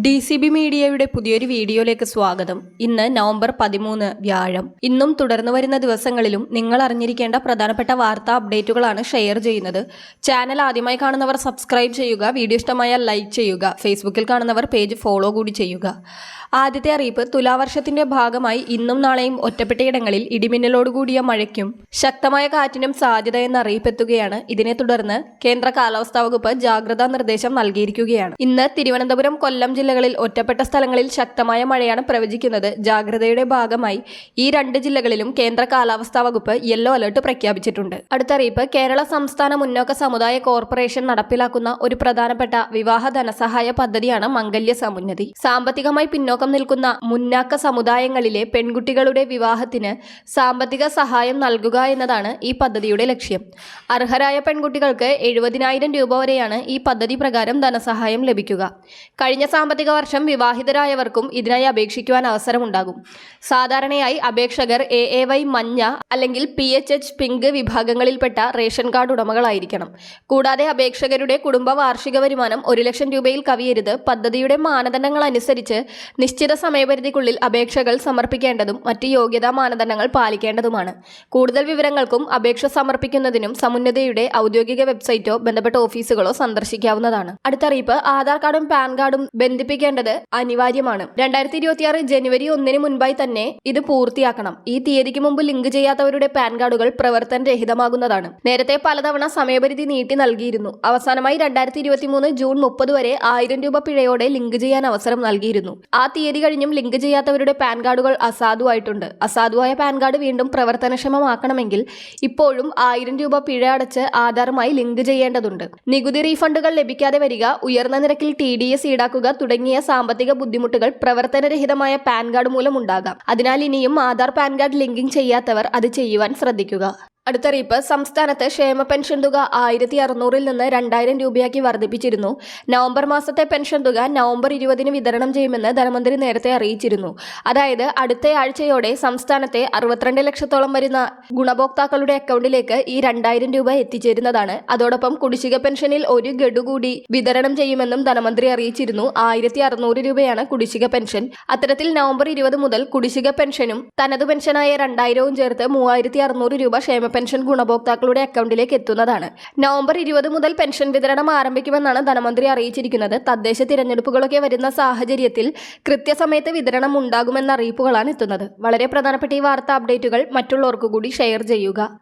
D C B മീഡിയയുടെ പുതിയൊരു വീഡിയോയിലേക്ക് സ്വാഗതം. ഇന്ന് നവംബർ പതിമൂന്ന് വ്യാഴം. ഇന്നും തുടർന്നു വരുന്ന ദിവസങ്ങളിലും നിങ്ങൾ അറിഞ്ഞിരിക്കേണ്ട പ്രധാനപ്പെട്ട വാർത്താ അപ്ഡേറ്റുകളാണ് ഷെയർ ചെയ്യുന്നത്. ചാനൽ ആദ്യമായി കാണുന്നവർ സബ്സ്ക്രൈബ് ചെയ്യുക വീഡിയോ ഇഷ്ടമായാൽ ലൈക്ക് ചെയ്യുക ഫേസ്ബുക്കിൽ കാണുന്നവർ പേജ് ഫോളോ കൂടി ചെയ്യുക. ആദ്യത്തെ അറിയിപ്പ് തുലാവർഷത്തിന്റെ ഭാഗമായി ഇന്നും നാളെയും ഒറ്റപ്പെട്ടയിടങ്ങളിൽ ഇടിമിന്നലോടുകൂടിയ മഴയ്ക്കും ശക്തമായ കാറ്റിനും സാധ്യതയെന്ന അറിയിപ്പെത്തുകയാണ് ഇതിനെ തുടർന്ന് കേന്ദ്ര കാലാവസ്ഥാ വകുപ്പ് ജാഗ്രതാ നിർദ്ദേശം നൽകിയിരിക്കുകയാണ്. ഇന്ന് തിരുവനന്തപുരം കൊല്ലം ജില്ലകളിൽ ഒറ്റപ്പെട്ട സ്ഥലങ്ങളിൽ ശക്തമായ മഴയാണ് പ്രവചിക്കുന്നത്. ജാഗ്രതയുടെ ഭാഗമായി ഈ രണ്ട് ജില്ലകളിലും കേന്ദ്ര കാലാവസ്ഥാ വകുപ്പ് യെല്ലോ അലർട്ട് പ്രഖ്യാപിച്ചിട്ടുണ്ട്. അടുത്തറിയിപ്പ് കേരള സംസ്ഥാന മുന്നോക്ക സമുദായ കോർപ്പറേഷൻ നടപ്പിലാക്കുന്ന ഒരു പ്രധാനപ്പെട്ട വിവാഹ ധനസഹായ പദ്ധതിയാണ് മംഗല്യ സമുന്നതി. സാമ്പത്തികമായി പിന്നോക്കം നിൽക്കുന്ന മുന്നാക്ക സമുദായങ്ങളിലെ പെൺകുട്ടികളുടെ വിവാഹത്തിന് സാമ്പത്തിക സഹായം നൽകുക എന്നതാണ് ഈ പദ്ധതിയുടെ ലക്ഷ്യം. അർഹരായ പെൺകുട്ടികൾക്ക് എഴുപതിനായിരം രൂപ വരെയാണ് ഈ പദ്ധതി പ്രകാരം ധനസഹായം ലഭിക്കുക. കഴിഞ്ഞ സാമ്പത്തിക വർഷം വിവാഹിതരായവർക്കും ഇതിനായി അപേക്ഷിക്കുവാൻ അവസരമുണ്ടാകും. സാധാരണയായി അപേക്ഷകർ എ എ വൈ മഞ്ഞ അല്ലെങ്കിൽ പി എച്ച് എച്ച് പിങ്ക് വിഭാഗങ്ങളിൽപ്പെട്ട റേഷൻ കാർഡ് ഉടമകളായിരിക്കണം. കൂടാതെ അപേക്ഷകരുടെ കുടുംബ വാർഷിക വരുമാനം ഒരു ലക്ഷം രൂപയിൽ കവിയരുത്. പദ്ധതിയുടെ മാനദണ്ഡങ്ങൾ അനുസരിച്ച് നിശ്ചിത സമയപരിധിക്കുള്ളിൽ അപേക്ഷകൾ സമർപ്പിക്കേണ്ടതും മറ്റ് യോഗ്യതാ മാനദണ്ഡങ്ങൾ പാലിക്കേണ്ടതുമാണ്. കൂടുതൽ വിവരങ്ങൾക്കും അപേക്ഷ സമർപ്പിക്കുന്നതിനും സമുന്നതയുടെ ഔദ്യോഗിക വെബ്സൈറ്റോ ബന്ധപ്പെട്ട ഓഫീസുകളോ സന്ദർശിക്കാവുന്നതാണ്. അടുത്തറിയിപ്പ്. ആധാർ കാർഡും പാൻ കാർഡും ബന്ധിപ്പിക്കേണ്ടത് അനിവാര്യമാണ്. രണ്ടായിരത്തി ഇരുപത്തിയാറ് ജനുവരി ഒന്നിന് മുൻപായി തന്നെ ഇത് പൂർത്തിയാക്കണം. ഈ തീയതിക്ക് മുമ്പ് ലിങ്ക് ചെയ്യാത്തവരുടെ പാൻ കാർഡുകൾ പ്രവർത്തനരഹിതമാകുന്നതാണ് നേരത്തെ പലതവണ സമയപരിധി നീട്ടി നൽകിയിരുന്നു. അവസാനമായി രണ്ടായിരത്തി ഇരുപത്തി മൂന്ന് ജൂൺ മുപ്പത് വരെ ആയിരം രൂപ പിഴയോടെ ലിങ്ക് ചെയ്യാൻ അവസരം നൽകിയിരുന്നു. ആ തീയതി കഴിഞ്ഞും ലിങ്ക് ചെയ്യാത്തവരുടെ പാൻ കാർഡുകൾ അസാധുവായിട്ടുണ്ട്. അസാധുവായ പാൻ കാർഡ് വീണ്ടും പ്രവർത്തനക്ഷമമാക്കണമെങ്കിൽ ഇപ്പോഴും ആയിരം രൂപ പിഴ അടച്ച് ആധാറുമായി ലിങ്ക് ചെയ്യേണ്ടതുണ്ട്. നികുതി റീഫണ്ടുകൾ ലഭിക്കാതെ വരിക ഉയർന്ന നിരക്കിൽ ടി ഡി എസ് ഈടാക്കുക തുടങ്ങിയ സാമ്പത്തിക ബുദ്ധിമുട്ടുകൾ പ്രവർത്തനരഹിതമായ പാൻ കാർഡ് മൂലം ഉണ്ടാകാം അതിനാൽ ഇനിയും ആധാർ പാൻ കാർഡ് ലിങ്കിംഗ് ചെയ്യാത്തവർ അത് ചെയ്യുവാൻ ശ്രദ്ധിക്കുക. അടുത്തറിയിപ്പ്. സംസ്ഥാനത്ത് ക്ഷേമ പെൻഷൻ തുക ആയിരത്തി അറുന്നൂറിൽ നിന്ന് രണ്ടായിരം രൂപയാക്കി വർദ്ധിപ്പിച്ചിരുന്നു. നവംബർ മാസത്തെ പെൻഷൻ തുക നവംബർ ഇരുപതിന് വിതരണം ചെയ്യുമെന്ന് ധനമന്ത്രി നേരത്തെ അറിയിച്ചിരുന്നു. അതായത് അടുത്ത ആഴ്ചയോടെ സംസ്ഥാനത്തെ അറുപത്തിരണ്ട് ലക്ഷത്തോളം വരുന്ന ഗുണഭോക്താക്കളുടെ അക്കൗണ്ടിലേക്ക് ഈ രണ്ടായിരം രൂപ എത്തിച്ചേരുന്നതാണ്. അതോടൊപ്പം കുടിശ്ശിക പെൻഷനിൽ ഒരു ഗഡു കൂടി വിതരണം ചെയ്യുമെന്നും ധനമന്ത്രി അറിയിച്ചിരുന്നു. ആയിരത്തി അറുന്നൂറ് രൂപയാണ് കുടിശ്ശിക പെൻഷൻ. അത്തരത്തിൽ നവംബർ ഇരുപത് മുതൽ കുടിശ്ശിക പെൻഷനും തനതു പെൻഷനായ രണ്ടായിരവും ചേർത്ത് മൂവായിരത്തി അറുന്നൂറ് രൂപ ക്ഷേമ പെൻഷൻ ഗുണഭോക്താക്കളുടെ അക്കൗണ്ടിലേക്ക് എത്തുന്നതാണ്. നവംബർ ഇരുപത് മുതൽ പെൻഷൻ വിതരണം ആരംഭിക്കുമെന്നാണ് ധനമന്ത്രി അറിയിച്ചിരിക്കുന്നത്. തദ്ദേശ തിരഞ്ഞെടുപ്പുകളൊക്കെ വരുന്ന സാഹചര്യത്തിൽ കൃത്യസമയത്ത് വിതരണം ഉണ്ടാകുമെന്ന അറിയിപ്പുകളാണ് എത്തുന്നത്. വളരെ പ്രധാനപ്പെട്ട ഈ വാർത്താ അപ്ഡേറ്റുകൾ മറ്റുള്ളവർക്ക് കൂടി ഷെയർ ചെയ്യുക.